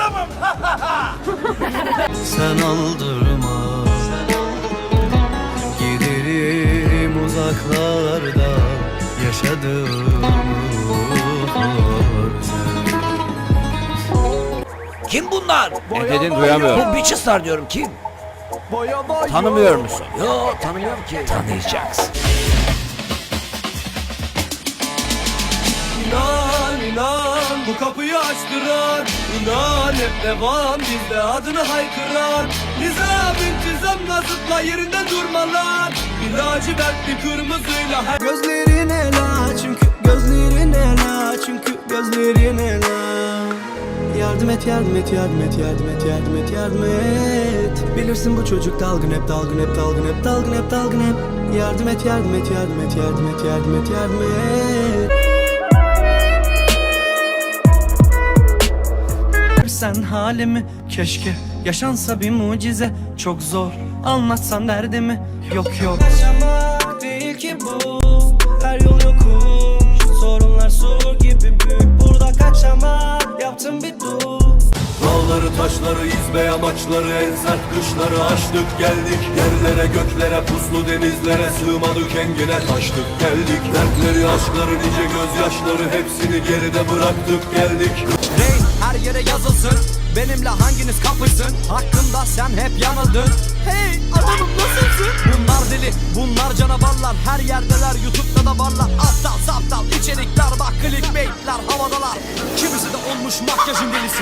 adamım. Sen aldırma Giderim uzaklarda Yaşadığım Kim bunlar? Ne dedin duyamıyorum. Bu Bitches'lar diyorum kim? Tanımıyor musun? Yo tanımıyorum ki. Tanıyacaksın. Bu kapıyı açtıran İnan hep devam bizde adını haykıran Nizam intizamla zıpla yerinde durmalar Bir lacivert bir kırmızıyla her Gözlerine la çünkü gözlerine la çünkü gözlerine la Yardım et yardım et yardım et yardım et yardım et yardım et Bilirsin bu çocuk dalgın hep dalgın hep dalgın hep dalgın hep dalgın hep Yardım et yardım et yardım et yardım et yardım et yardım et Sen halimi? Keşke yaşansa bir mucize. Çok zor anlatsan derdimi. Yok yok. Yaşamak değil ki bu. Her yol yokuş. Sorunlar su gibi büyük. Burada kaçamak Yaptım bir dur. Dağları taşları izbe amaçları en sert kışları aştık geldik. Yerlere göklere puslu denizlere sığmadık engine taştık geldik. Dertleri aşkları nice gözyaşları hepsini geride bıraktık geldik. Rey her yere yazılsın. Benimle hanginiz kapışsın? Hakkımda sen hep yanıldın. Hey adamım nasılsın? Bunlar deli bunlar canavarlar. Her yerdeler YouTube'da da varlar. Aptal saptal içerikler bak clickbaitler havadalar. Kimisi de olmuş makyajın delisi